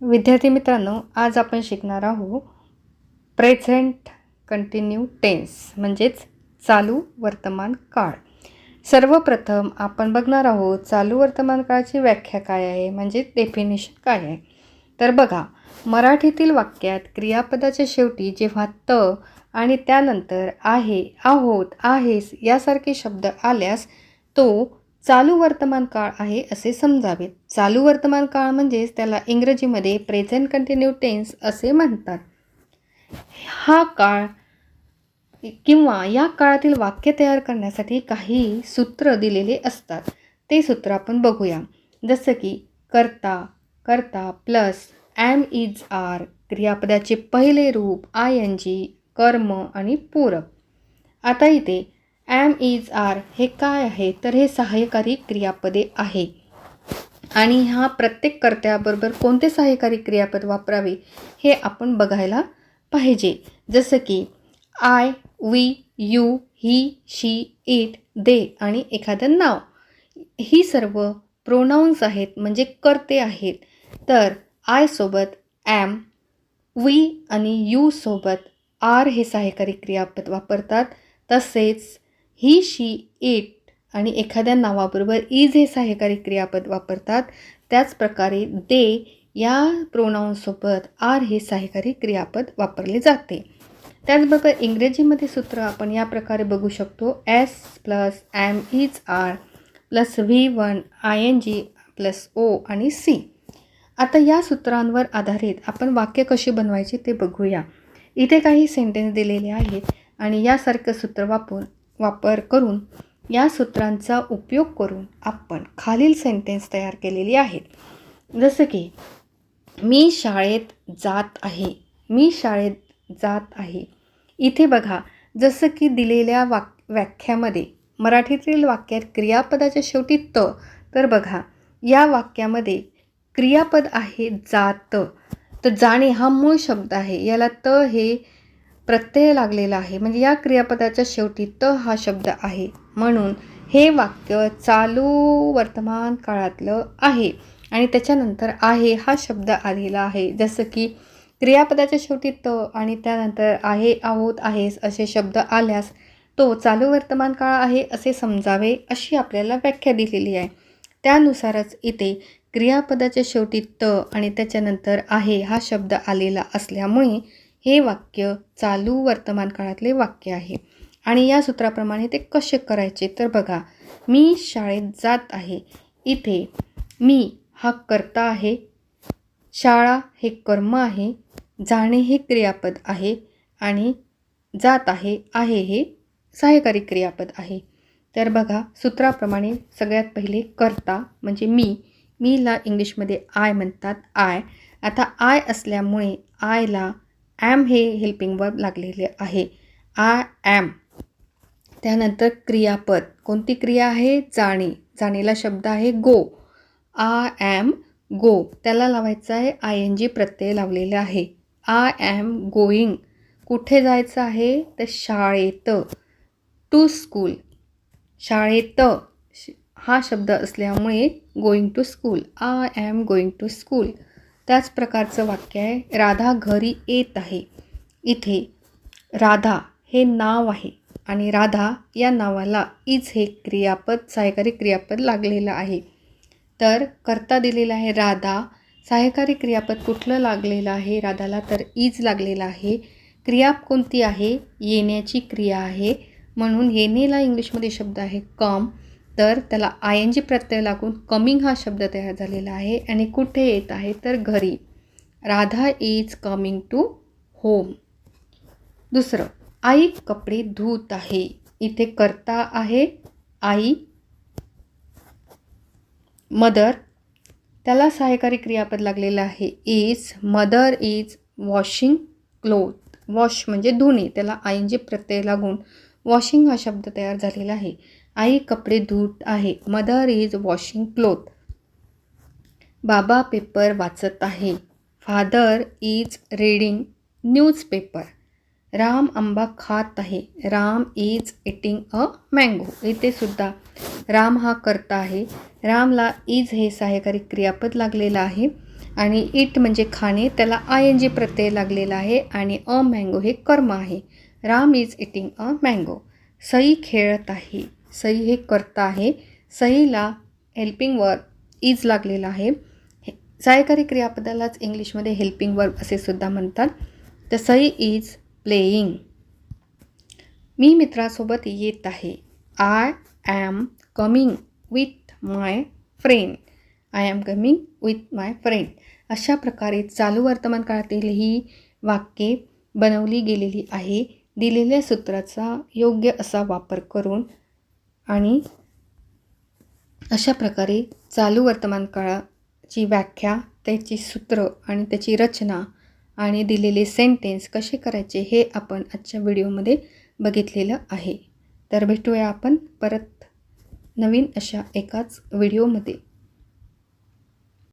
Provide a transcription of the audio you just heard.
विद्यार्थी मित्रांनो आज आपण शिकणार आहोत प्रेझेंट कंटिन्यू टेन्स म्हणजेच चालू वर्तमान काळ. सर्वप्रथम आपण बघणार आहोत चालू वर्तमान काळाची व्याख्या काय आहे म्हणजे डेफिनेशन काय आहे. तर बघा मराठीतील वाक्यात क्रियापदाच्या शेवटी जेव्हा त आणि त्यानंतर आहे आहोत आहेस यासारखे शब्द आल्यास तो चालू वर्तमान काळ आहे असे समजावेत चालू वर्तमान काळ म्हणजेच त्याला इंग्रजीमध्ये प्रेझेंट कंटिन्यू टेन्स असे म्हणतात. हा काळ किंवा या काळातील वाक्य तयार करण्यासाठी काही सूत्र दिलेले असतात. ते सूत्र आपण बघूया. जसं की करता करता प्लस ॲम इज आर क्रियापदाचे पहिले रूप आय एन जी कर्म आणि पूरक. आता इथे ॲम इज आर हे काय आहे? तर हे सहाय्यकारी क्रियापदे आहे. आणि ह्या प्रत्येक कर्त्याबरोबर कोणते सहाय्यकारी क्रियापद वापरावे हे आपण बघायला पाहिजे. जसं की I we you he she it they आणि एखादं नाव. ही सर्व प्रोनाऊन्स आहेत म्हणजे कर्ते आहेत. तर आय सोबत ॲम वी आणि यू सोबत आर हे सहाय्यकारी क्रियापद वापरतात. तसेच ही शी इट आणि एखाद्या नावाबरोबर इज हे सहाय्यकारी क्रियापद वापरतात. त्याचप्रकारे दे या प्रोनाऊनसोबत आर हे सहाय्यकारी क्रियापद वापरले जाते. त्याचबरोबर इंग्रजीमध्ये सूत्र आपण या प्रकारे बघू शकतो. S plus am is are plus V one I N G plus O आणि सी. आता या सूत्रांवर आधारित आपण वाक्य कशी बनवायची ते बघूया. इथे काही सेंटेन्स दिलेले आहेत आणि यासारखं सूत्र वापरून वापर करून या सूत्रांचा उपयोग करून आपण खालील सेंटेन्स तयार केलेली आहेत. जसं की मी शाळेत जात आहे. मी शाळेत जात आहे. इथे बघा जसं की दिलेल्या वाक व्याख्यामध्ये मराठीतील वाक्यात क्रियापदाच्या शेवटी त तर बघा या वाक्यामध्ये क्रियापद आहे जात. तर जाणे हा मूळ शब्द आहे. याला त हे प्रत्यय लागलेला आहे. म्हणजे या क्रियापदाच्या शेवटी त हा शब्द आहे. म्हणून हे वाक्य चालू वर्तमान काळातलं आहे. आणि त्याच्यानंतर आहे हा शब्द आलेला आहे. जसं की क्रियापदाच्या शेवटी त आणि त्यानंतर आहे आहोत आहेस असे शब्द आल्यास तो चालू वर्तमान काळ आहे असे समजावे अशी आपल्याला व्याख्या दिलेली आहे. त्यानुसारच इथे क्रियापदाच्या शेवटी त आणि त्याच्यानंतर आहे हा शब्द आलेला असल्यामुळे हे वाक्य चालू वर्तमान काळातले वाक्य आहे. आणि या सूत्राप्रमाणे ते कसे करायचे तर बघा मी शाळेत जात आहे. इथे मी हा कर्ता आहे. शाळा हे कर्म आहे. जाणे हे क्रियापद आहे. आणि जात आहे आहे हे सहाय्यकारी क्रियापद आहे. तर बघा सूत्राप्रमाणे सगळ्यात पहिले कर्ता म्हणजे मी. मीला इंग्लिशमध्ये आय म्हणतात आय. आता आय असल्यामुळे आयला ॲम हे हेल्पिंग वर्ब लागलेले आहे. आय ॲम त्यानंतर क्रियापद. कोणती क्रिया आहे? जाणे. जाणेला शब्द आहे गो आय ॲम गो त्याला लावायचं आहे आय एन जी प्रत्यय लावलेला आहे. आय ॲम गोईंग कुठे जायचं आहे? तर शाळेत. टू स्कूल शाळेत. हा शब्द असल्यामुळे going to school I am going to school त्याच प्रकारचं वाक्य आहे राधा घरी येत आहे. इथे राधा हे नाव आहे आणि राधा या नावाला इज हे क्रियापद सहकारी क्रियापद लागलेलं आहे. तर करता दिलेलं आहे राधा सहकारी क्रियापद कुठलं लागलेलं आहे? राधाला तर इज लागलेला आहे. क्रिया कोणती आहे? येण्याची क्रिया आहे. म्हणून येणेला इंग्लिशमध्ये शब्द आहे कम. तर त्याला आय एन जी प्रत्यय लागून कमिंग हा शब्द तयार झालेला आहे आणि कुठे येत आहे तर घरी. Radha is coming to home दुसरं आई कपडे धूत आहे. इथे करता आहे आई. मदर त्याला सहाय्यकारी क्रियापद लागलेलं आहे. Is mother is washing cloth wash म्हणजे धुणे. त्याला आय एन जी प्रत्यय लागून वॉशिंग हा शब्द तयार झालेला आहे. आई कपडे धुत आहे. Mother is washing cloth. बाबा पेपर वाचत आहे. Father is reading newspaper Ram आंबा खात आहे. Ram is eating a mango. इथे सुद्धा राम हा करता आहे. रामला इज हे सहाय्यकारी क्रियापद लागलेलं आहे आणि इट म्हणजे खाणे त्याला आय एन जी प्रत्यय लागलेला आहे आणि अ मँगो हे कर्म आहे. Ram is eating a mango. Sai खेळत आहे. सई हे करता आहे. सईला हेल्पिंग वर्ब इज लागलेला आहे. हे क्रियापदालाच इंग्लिशमध्ये हेल्पिंग वर्ब असे सुद्धा म्हणतात. तर सई इज प्लेईंग मी मित्रासोबत येत आहे. I am coming with my friend I am coming with my friend अशा प्रकारे चालू वर्तमान काळातील ही वाक्ये बनवली गेलेली आहे. दिलेल्या सूत्राचा योग्य असा वापर करून आणि अशा प्रकारे चालू वर्तमान काळाची व्याख्या त्याची सूत्र आणि त्याची रचना आणि दिलेले सेंटेन्स कसे करायचे हे आपण आजच्या व्हिडिओमध्ये बघितलेलं आहे. तर भेटूया आपण परत नवीन अशा एकाच व्हिडिओमध्ये.